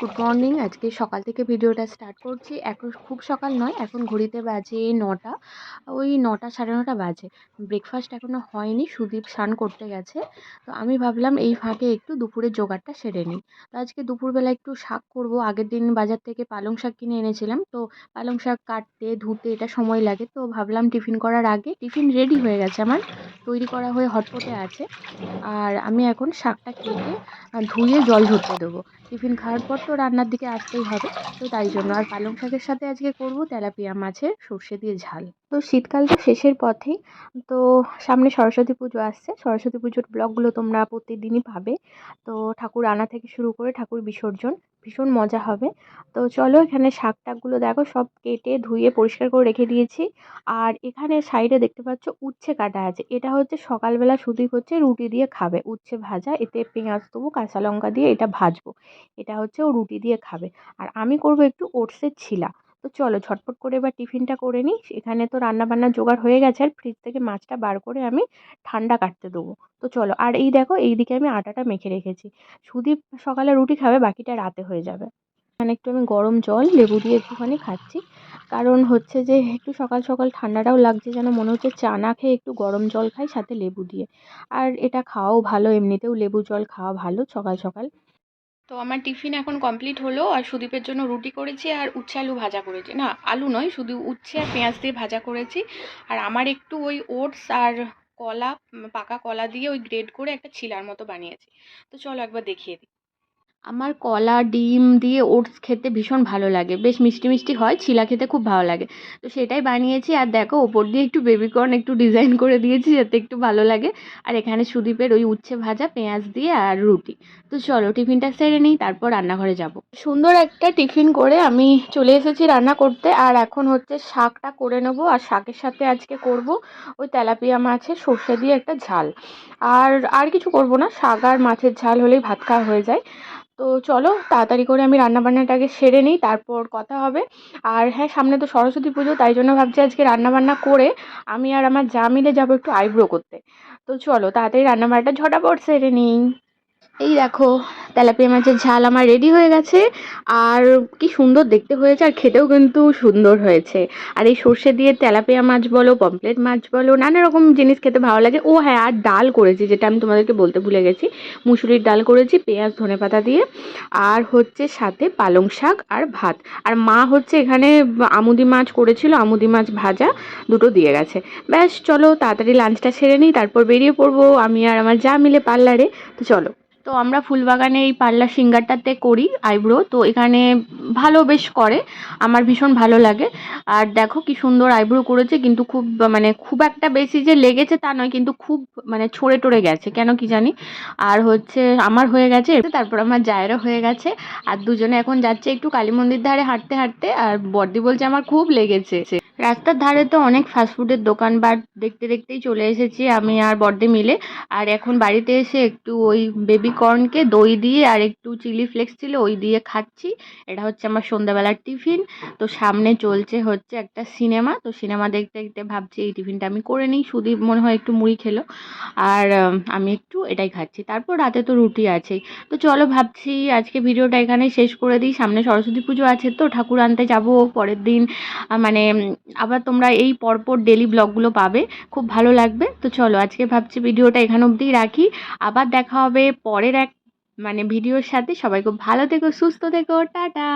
Morning. আজকে সকাল থেকে ভিডিওটা স্টার্ট করছি। এখন খুব সকাল নয়, এখন ঘড়িতে বাজে নটা। ওই নটা, সাড়ে নটা বাজে। ব্রেকফাস্ট এখনও হয়নি, সুদীপ স্নান করতে গেছে। তো আমি ভাবলাম এই ফাঁকে একটু দুপুরের জোগাড়টা সেরে নিই। তো আজকে দুপুরবেলা একটু শাক করব। আগের দিন বাজার থেকে পালং শাক কিনে এনেছিলাম। তো পালং শাক কাটতে, ধুতে এটা সময় লাগে। তো ভাবলাম টিফিন করার আগে টিফিন রেডি হয়ে গেছে আমার। তৈরি করা হয়ে হটপটে আছে। আর আমি এখন শাকটা কেটে ধুয়ে জল ঝরতে দেবো। টিফিন খাওয়ার পর তো রান্নার দিকে আসতেই হবে। তো তাই জন্য আর পালং শাকের সাথে আজকে করব তেলাপিয়া মাছের সর্ষে দিয়ে ঝাল। তো শীতকাল তো শেষের পথেই তো সামনে সরস্বতী পুজো আসছে। সরস্বতী পুজোর ব্লগগুলো তোমরা প্রতিদিনই পাবে। তো ঠাকুর আনা থেকে শুরু করে ঠাকুর বিসর্জন, ভীষণ মজা হবে। তো চলো এখানে শাক টাকগুলো দেখো, সব কেটে, ধুয়ে, পরিষ্কার করে রেখে দিয়েছি। আর এখানে সাইডে দেখতে পাচ্ছ উচ্ছে কাটা আছে। এটা হচ্ছে সকালবেলা সুদীপ হচ্ছে, রুটি দিয়ে খাবে। উচ্ছে ভাজা, এতে পেঁয়াজ দেবো, কাঁচা লঙ্কা দিয়ে এটা ভাজবো। এটা হচ্ছে ও রুটি দিয়ে খাবে। আর আমি করব একটু ওটসের ছিলা। তো চলো ঝটপট করে এবার টিফিনটা করে নিই। এখানে তো রান্নাবান্নার জোগাড় হয়ে গেছে। আর ফ্রিজ থেকে মাছটা বার করে আমি ঠান্ডা কাটতে দেবো। তো চলো, আর এই দেখো, এই দিকে আমি আটাটা মেখে রেখেছি। সুদীপ সকালে রুটি খাবে, বাকিটা রাতে হয়ে যাবে। এখানে একটু আমি গরম জল, লেবু দিয়ে একটুখানি খাচ্ছি। কারণ হচ্ছে যে, একটু সকাল সকাল ঠান্ডাটাও লাগছে, যেন মনে হচ্ছে চা না খেয়ে একটু গরম জল খাই, সাথে লেবু দিয়ে। আর এটা খাওয়াও ভালো, এমনিতেও লেবু জল খাওয়া ভালো সকাল সকাল। তো আমার টিফিন এখন কমপ্লিট হলো আর সুদীপের জন্য রুটি করেছি আর উচ্ছে আলু ভাজা করেছি। না, আলু নয়, শুধু উচ্ছে আর পেঁয়াজ দিয়ে ভাজা করেছি। আর আমার একটু ওই ওটস আর কলা, পাকা কলা দিয়ে ওই গ্রেড করে একটা ছিলার মতো বানিয়েছি। তো চলো একবার দেখিয়ে দিই। আমার কলা, ডিম দিয়ে ওটস খেতে ভীষণ ভালো লাগে। বেশ মিষ্টি মিষ্টি হয়, ছিলা খেতে খুব ভালো লাগে। তো সেটাই বানিয়েছি আর দেখো, ওপর দিয়ে একটু বেবিকর্ন একটু ডিজাইন করে দিয়েছি যাতে একটু ভালো লাগে। আর এখানে সুদীপের ওই উচ্ছে ভাজা, পেঁয়াজ দিয়ে আর রুটি। তো চলো, টিফিনটা সেরে নিই, তারপর রান্নাঘরে যাব। সুন্দর একটা টিফিন করে আমি চলে এসেছি রান্না করতে। আর এখন হচ্ছে শাকটা করে নেব আর শাকের সাথে আজকে করব ওই তেলাপিয়া মাছের সর্ষে দিয়ে একটা ঝাল। আর আর কিছু করব না, শাক আর মাছের ঝাল হলেই ভাত খাওয়া হয়ে যায়। তো চলো, তাড়াতাড়ি করে আমি রান্নাবান্নাটাকে সেরে নিই, তারপর কথা হবে। আর হ্যাঁ সামনে তো সরস্বতী পুজো, তাই জন্য ভাবছি আজকে রান্নাবান্না করে আমি আর আমার যা মিলে যাব একটু আইব্রো করতে। তো চলো, তাড়াতাড়ি রান্নাবান্নাটা ঝটাপট সেরে নিই। এই দেখো, তেলাপিয়া মাছের ঝাল আমার রেডি হয়ে গেছে। আর কি সুন্দর দেখতে হয়েছে আর খেতেও কিন্তু সুন্দর হয়েছে। আর এই সর্ষে দিয়ে তেলাপিয়া মাছ বলো পমপ্লেট মাছ বলো, নানা রকম জিনিস খেতে ভালো লাগে। ও হ্যাঁ আর ডাল করেছি, যেটা আমি তোমাদেরকে বলতে ভুলে গেছি। মুসুরির ডাল করেছি, পেঁয়াজ ধনে পাতা দিয়ে। আর হচ্ছে সাথে পালং শাক আর ভাত। আর মা হচ্ছে এখানে আমুদি মাছ করেছিল, আমুদি মাছ ভাজা দুটো দিয়ে গেছে। ব্যাস, চলো তাড়াতাড়ি লাঞ্চটা সেরে নিই, তারপর বেরিয়ে পড়ব আমি আর আমার যা মিলে পার্লারে। তো চলো। তো আমরা ফুলবাগানে এই পার্লার সিঙ্গারটাতে করি আইব্রো, তো এখানে ভালো বেশ করে, আমার ভীষণ ভালো লাগে। আর দেখো কি সুন্দর আইব্রো করেছে, কিন্তু খুব মানে খুব একটা বেশি যে লেগেছে তা নয়, কিন্তু খুব মানে ছড়ে টড়ে গেছে, কেন কি জানি? আর হচ্ছে আমার হয়ে গেছে, তারপর আমার জায়েরও হয়ে গেছে, আর দুজনে এখন যাচ্ছে একটু কালী মন্দির ধারে হাঁটতে হাঁটতে, আর বর্দি বলছে আমার খুব লেগেছে। রাস্তার ধারে তো অনেক ফাস্টফুডের দোকান বাট দেখতে দেখতেই চলে এসেছি আমি আর বর্দে মিলে। আর এখন বাড়িতে এসে একটু ওই বেবি কর্নকে দই দিয়ে আর একটু চিলি ফ্লেক্স ছিল ওই দিয়ে খাচ্ছি। এটা হচ্ছে আমার সন্ধ্যাবেলার টিফিন। তো সামনে চলছে হচ্ছে একটা সিনেমা। তো সিনেমা দেখতে দেখতে ভাবছি এই টিফিনটা আমি করে নিই। সুদীপ মনে হয় একটু মুড়ি খেলো। আর আমি একটু এটাই খাচ্ছি। তারপর রাতে তো রুটি আছেই। তো চলো ভাবছি আজকে ভিডিওটা এখানে শেষ করে দিই। সামনে সরস্বতী পুজো আছে তো ঠাকুর আনতে যাব পরের দিন। মানে আবার তোমরা এই পরপর ডেলি ব্লগগুলো পাবে। খুব ভালো লাগবে। তো চলো, আজকে ভাবছি ভিডিওটা এখান অবধিই রাখি। আবার দেখা হবে পরের এক মানে ভিডিওর সাথে। সবাই খুব ভালো থেকো, সুস্থ থেকো, টাটা!